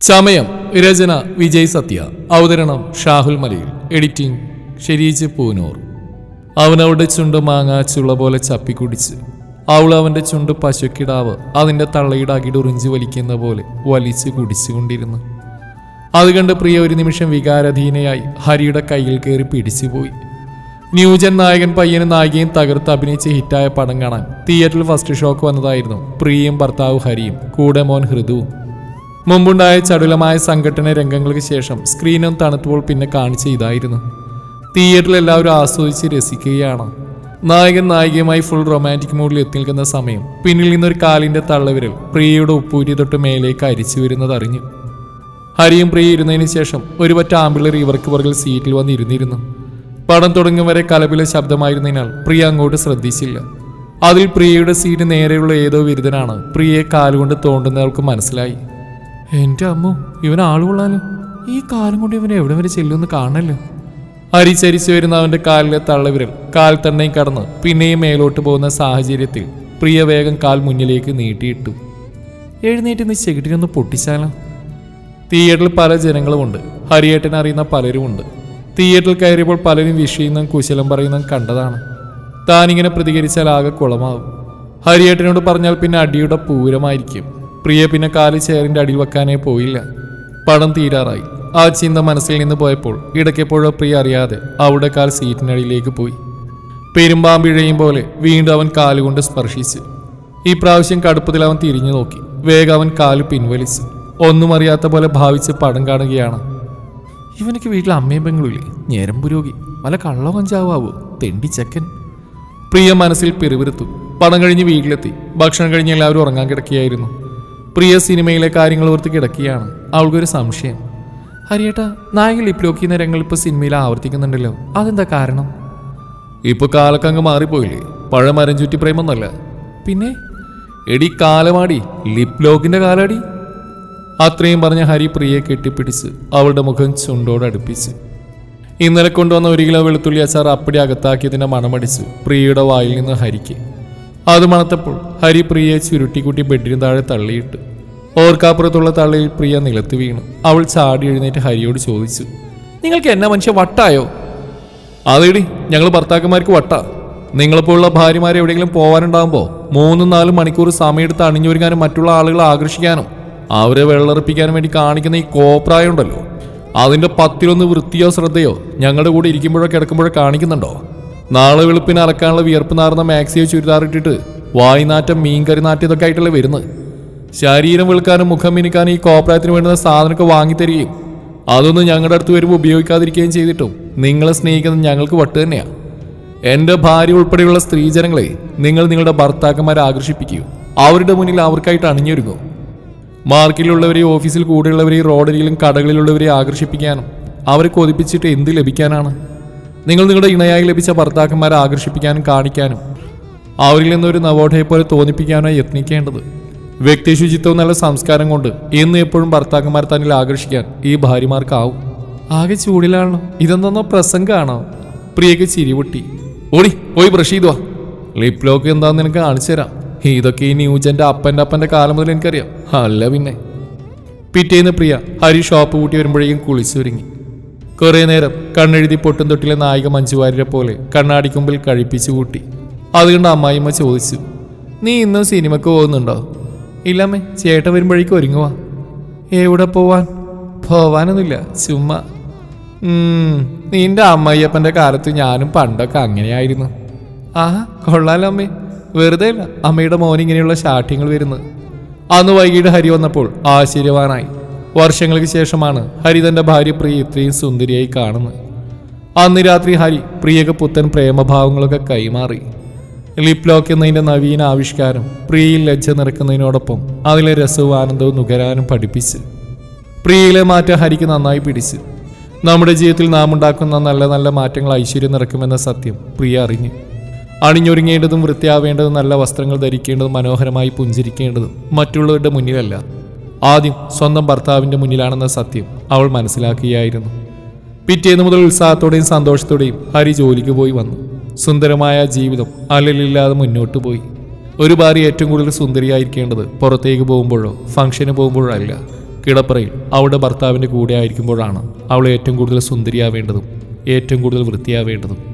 ചമയം രചന വിജയ് സത്യ. അവതരണം ഷാഹുൽ മലയിൽ. എഡിറ്റിംഗ് ഷെരീജ് പൂനൂർ. അവൻ ചുണ്ട് മാങ്ങാ ചുള പോലെ ചപ്പിക്കുടിച്ച്. അവൾ അവന്റെ ചുണ്ട് പശുക്കിടാവ് അതിന്റെ തള്ളയുടെ അകിടുറിഞ്ചി വലിക്കുന്ന പോലെ വലിച്ചു കുടിച്ചുകൊണ്ടിരുന്നു. അത് കണ്ട് പ്രിയ ഒരു നിമിഷം വികാരധീനയായി ഹരിയുടെ കയ്യിൽ കയറി പിടിച്ചുപോയി. ന്യൂജൻ നായകൻ പയ്യനും നായികയും തകർത്ത് അഭിനയിച്ച് ഹിറ്റായ പടം കാണാൻ തിയേറ്ററിൽ ഫസ്റ്റ് ഷോക്ക് വന്നതായിരുന്നു പ്രിയയും ഭർത്താവ് ഹരിയും. കൂടെ മോൻ ഹൃദുവും. മുമ്പുണ്ടായ ചടുലമായ സംഘടന രംഗങ്ങൾക്ക് ശേഷം സ്ക്രീനും തണുത്തപ്പോൾ പിന്നെ കാണിച്ച ഇതായിരുന്നു. തിയേറ്ററിൽ എല്ലാവരും ആസ്വദിച്ച് രസിക്കുകയാണ്. നായകൻ നായികയുമായി ഫുൾ റൊമാന്റിക് മൂഡിൽ എത്തി നിൽക്കുന്ന സമയം പിന്നിൽ നിന്നൊരു കാലിന്റെ തള്ളവിരൽ പ്രിയയുടെ ഉപ്പൂരി തൊട്ട് മേലേക്ക് അരിച്ചു വരുന്നത് അറിഞ്ഞു. ഹരിയും പ്രിയ ഇരുന്നതിന് ശേഷം ഒരു പറ്റ ആമ്പിള്ളർ ഇവർക്ക് പുറകിൽ സീറ്റിൽ വന്ന് ഇരുന്നിരുന്നു പടം തുടങ്ങും വരെ കലപില ശബ്ദമായിരുന്നതിനാൽ പ്രിയ അങ്ങോട്ട് ശ്രദ്ധിച്ചില്ല. അതിൽ പ്രിയയുടെ സീറ്റ് നേരെയുള്ള ഏതോ വിരുദ്ധനാണ് പ്രിയയെ കാലുകൊണ്ട് തോണ്ടുന്നവർക്ക് മനസ്സിലായി. എന്റെ അമ്മോ ഇവൻ ആളുകൊള്ളാലോ ഈ കാലം കൊണ്ട് ഇവൻ എവിടെ വരെ ചെല്ലുമെന്ന് കാണല്ലോ അരിച്ചരിച്ചു വരുന്ന അവന്റെ കാലിലെ തള്ളവിരൽ കാൽ തണ്ണയും കടന്ന് പിന്നെയും മേലോട്ട് പോകുന്ന സാഹചര്യത്തിൽ പ്രിയ വേഗം കാൽ മുന്നിലേക്ക് നീട്ടിയിട്ടു. എഴുന്നേറ്റ് നീ ചെകിട്ടിനൊന്ന് പൊട്ടിച്ചാലോ? തിയേറ്ററിൽ പല ജനങ്ങളുമുണ്ട്. ഹരിയേട്ടൻ അറിയുന്ന പലരുമുണ്ട്. തിയേറ്ററിൽ കയറിയപ്പോൾ പലരും വിഷയുന്നതും കുശലം പറയുന്നതും കണ്ടതാണ്. താനിങ്ങനെ പ്രതികരിച്ചാൽ ആകെ കുളമാവും. ഹരിയേട്ടനോട് പറഞ്ഞാൽ പിന്നെ അടിയുടെ പൂരമായിരിക്കും. പ്രിയ പിന്നെ കാൽ ചെയറിന്റെ അടിയിൽ വെക്കാനേ പോയില്ല. പടം തീരാറായി. ആ ചിന്ത മനസ്സിൽ നിന്ന് പോയപ്പോൾ ഇടയ്ക്കെപ്പോഴോ പ്രിയ അറിയാതെ അവിടെ കാൽ സീറ്റിനടിയിലേക്ക് പോയി. പെരുമ്പാമ്പിഴയും പോലെ വീണ്ടും അവൻ കാലുകൊണ്ട് സ്പർശിച്ചു. ഈ പ്രാവശ്യം കടുപ്പത്തിൽ അവൻ തിരിഞ്ഞു നോക്കി. വേഗം അവൻ കാൽ പിൻവലിച്ചു. ഒന്നും അറിയാത്ത പോലെ ഭാവിച്ച് പടം കാണുകയാണ്. ഇവനക്ക് വീട്ടിൽ അമ്മയും പെങ്ങളുമില്ലേ ഞേരം പുരോഗി വല്ല കള്ളോ കഞ്ചാവോ? തെണ്ടി ചെക്കൻ. പ്രിയ മനസ്സിൽ പിറുവിരുത്തു പടം കഴിഞ്ഞ് വീട്ടിലെത്തി. ഭക്ഷണം കഴിഞ്ഞ് എല്ലാവരും ഉറങ്ങാൻ കിടക്കുകയായിരുന്നു. പ്രിയ സിനിമയിലെ കാര്യങ്ങൾ ഓർത്ത് കിടക്കുകയാണ്. അവൾക്കൊരു സംശയം. ഹരിയേട്ട നായകൻ ലിപ്ലോക്കി രംഗങ്ങൾ ഇപ്പൊ സിനിമയിൽ ആവർത്തിക്കുന്നുണ്ടല്ലോ. അതെന്താ കാരണം? ഇപ്പൊ കാലക്കങ്ങ് മാറിപ്പോയില്ലേ? പഴയ മരം ചുറ്റി പ്രേമൊന്നല്ല. പിന്നെ? എടി കാലമാടി. ലിപ് കാലാടി. അത്രയും പറഞ്ഞ ഹരി പ്രിയെ കെട്ടിപ്പിടിച്ച് അവളുടെ മുഖം ചുണ്ടോട് അടുപ്പിച്ച്. ഇന്നലെ കൊണ്ടുവന്ന ഒരു കിലോ വെളുത്തുള്ളി അച്ചാർ അപ്പടി അകത്താക്കിയതിന്റെ മണമടിച്ച് പ്രിയയുടെ വായിൽ നിന്ന് ഹരിക്ക്. അത് മണത്തപ്പോൾ ഹരി പ്രിയയെ ചുരുട്ടിക്കുട്ടി ബെഡിന് താഴെ തള്ളിയിട്ട്. ഓർക്കാപ്പുറത്തുള്ള തള്ളിയിൽ പ്രിയ നിലത്ത് വീണു. അവൾ ചാടി എഴുന്നേറ്റ് ഹരിയോട് ചോദിച്ചു നിങ്ങൾക്ക് എന്നാ മനുഷ്യ വട്ടായോ? അതേടി ഞങ്ങൾ ഭർത്താക്കന്മാർക്ക് വട്ട. നിങ്ങളെപ്പോലുള്ള ഭാര്യമാരെ എവിടെയെങ്കിലും പോകാനുണ്ടാകുമ്പോൾ മൂന്നും നാലും മണിക്കൂർ സമയമെടുത്ത് അണിഞ്ഞൊരുങ്ങാനും മറ്റുള്ള ആളുകളെ ആകർഷിക്കാനും അവരെ വെള്ളറിപ്പിക്കാനും വേണ്ടി കാണിക്കുന്ന ഈ കോപ്രായം ഉണ്ടല്ലോ. അതിന്റെ പത്തിലൊന്ന് വൃത്തിയോ ശ്രദ്ധയോ ഞങ്ങളുടെ കൂടെ ഇരിക്കുമ്പോഴോ കിടക്കുമ്പോഴോ കാണിക്കുന്നുണ്ടോ? നാളെ വെളുപ്പിന് അലക്കാനുള്ള വിയർപ്പ് നാർന്ന മാക്സിയോ ചുരിദാറിട്ടിട്ട് വായിനാറ്റം മീൻകറി നാറ്റം ഇതൊക്കെ ആയിട്ടല്ലേ വരുന്നത്. ശരീരം വെളുക്കാനും മുഖം മിനിക്കാനും ഈ കോപ്രായത്തിന് വേണ്ടുന്ന സാധനമൊക്കെ വാങ്ങിത്തരികയും അതൊന്നും ഞങ്ങളുടെ അടുത്ത് വരുമ്പോൾ ഉപയോഗിക്കാതിരിക്കുകയും ചെയ്തിട്ടും നിങ്ങളെ സ്നേഹിക്കുന്നത് ഞങ്ങൾക്ക് വട്ട് തന്നെയാണ് എന്റെ ഭാര്യ ഉൾപ്പെടെയുള്ള സ്ത്രീജനങ്ങളെ നിങ്ങൾ നിങ്ങളുടെ ഭർത്താക്കന്മാരെ ആകർഷിപ്പിക്കൂ. അവരുടെ മുന്നിൽ അവർക്കായിട്ട് അണിഞ്ഞൊരുങ്ങും. മാർക്കിലുള്ളവരെ ഓഫീസിൽ കൂടെയുള്ളവരെ റോഡരിയിലും കടകളിലുള്ളവരെ ആകർഷിപ്പിക്കാനും അവരെ കൊതിപ്പിച്ചിട്ട് എന്ത് ലഭിക്കാനാണ്? നിങ്ങൾ നിങ്ങളുടെ ഇണയായി ലഭിച്ച ഭർത്താക്കന്മാരെ ആകർഷിപ്പിക്കാനും കാണിക്കാനും അവരിൽ നിന്നൊരു നവോഢയെ പോലെ തോന്നിപ്പിക്കാനോ യത്നിക്കേണ്ടത്. വ്യക്തി ശുചിത്വം നല്ല സംസ്കാരം കൊണ്ട് ഇന്ന് എപ്പോഴും ഭർത്താക്കന്മാർ തന്നിൽ ആകർഷിക്കാൻ ഈ ഭാര്യമാർക്കാവും. ആകെ ചൂടിലാണോ ഇതെന്തെന്നോ പ്രസംഗമാണോ പ്രിയക്ക് ചിരിപൊട്ടി ഓടി പോയി ബ്രഷ് ചെയ്തുവാ ലിപ് ലോക്ക് എന്താന്ന് നിനക്ക് കാണിച്ചു തരാം. ഇതൊക്കെ ഈ ന്യൂജന്റെ അപ്പന്റെ അപ്പന്റെ കാലം മുതൽ എനിക്കറിയാം. അല്ല പിന്നെ. പിറ്റേന്ന് പ്രിയ ഹരി ഷോപ്പ് കൂട്ടി വരുമ്പോഴേക്കും കുളിച്ചൊരുങ്ങി. കുറേ നേരം കണ്ണെഴുതി പൊട്ടും തൊട്ടിലെ നായിക മഞ്ജുവാരിയെ പോലെ കണ്ണാടിക്കുമ്പിൽ കഴിപ്പിച്ചു കൂട്ടി. അതുകൊണ്ട് അമ്മായിമ്മ ചോദിച്ചു നീ ഇന്നും സിനിമക്ക് പോകുന്നുണ്ടോ? ഇല്ലമ്മേ ചേട്ടൻ വരുമ്പോഴേക്കും ഒരുങ്ങുവാ. എവിടെ പോവാൻ? പോവാനൊന്നുമില്ല ചുമ്മാ. നിന്റെ അമ്മയ്യപ്പന്റെ കാലത്ത് ഞാനും പണ്ടൊക്കെ അങ്ങനെയായിരുന്നു. ആ കൊള്ളാലോ അമ്മേ വെറുതെ അമ്മയുടെ മോൻ ഇങ്ങനെയുള്ള ശാഠ്യങ്ങൾ വരുന്നത്. അന്ന് വൈകിട്ട് ഹരി വന്നപ്പോൾ ആശ്ചര്യവാനായി. വർഷങ്ങൾക്ക് ശേഷമാണ് ഹരി തന്റെ ഭാര്യ പ്രിയ ഇത്രയും സുന്ദരിയായി കാണുന്നത്. അന്ന് രാത്രി ഹരി പ്രിയക്ക് പുത്തൻ പ്രേമഭാവങ്ങളൊക്കെ കൈമാറി. ലിപ് ലോക്ക് എന്നതിന്റെ നവീന ആവിഷ്കാരം പ്രിയയിൽ ലജ്ജ നിറക്കുന്നതിനോടൊപ്പം അതിലെ രസവും ആനന്ദവും നുകരാനും പഠിപ്പിച്ച്. പ്രിയയിലെ മാറ്റം ഹരിക്ക് നന്നായി പിടിച്ച്. നമ്മുടെ ജീവിതത്തിൽ നാം ഉണ്ടാക്കുന്ന നല്ല നല്ല മാറ്റങ്ങൾ ഐശ്വര്യം നിറക്കുമെന്ന സത്യം പ്രിയ അറിഞ്ഞു. അണിഞ്ഞൊരുങ്ങേണ്ടതും വൃത്തിയാവേണ്ടതും നല്ല വസ്ത്രങ്ങൾ ധരിക്കേണ്ടതും മനോഹരമായി പുഞ്ചിരിക്കേണ്ടതും മറ്റുള്ളവരുടെ മുന്നിലല്ല. ആദ്യം സ്വന്തം ഭർത്താവിന്റെ മുന്നിലാണെന്ന സത്യം അവൾ മനസ്സിലാക്കുകയായിരുന്നു പിറ്റേന്ന് മുതൽ ഉത്സാഹത്തോടെയും സന്തോഷത്തോടെയും ഹരി ജോലിക്ക് പോയി വന്നു. സുന്ദരമായ ജീവിതം അലലില്ലാതെ മുന്നോട്ട് പോയി. ഒരു ഭാര്യ ഏറ്റവും കൂടുതൽ സുന്ദരിയായിരിക്കേണ്ടത് പുറത്തേക്ക് പോകുമ്പോഴോ ഫംഗ്ഷന് പോകുമ്പോഴോ അല്ല കിടപ്പറയിൽ അവളുടെ ഭർത്താവിന്റെ കൂടെ ആയിരിക്കുമ്പോഴാണ് അവൾ ഏറ്റവും കൂടുതൽ സുന്ദരിയാവേണ്ടതും ഏറ്റവും കൂടുതൽ വൃത്തിയാവേണ്ടതും.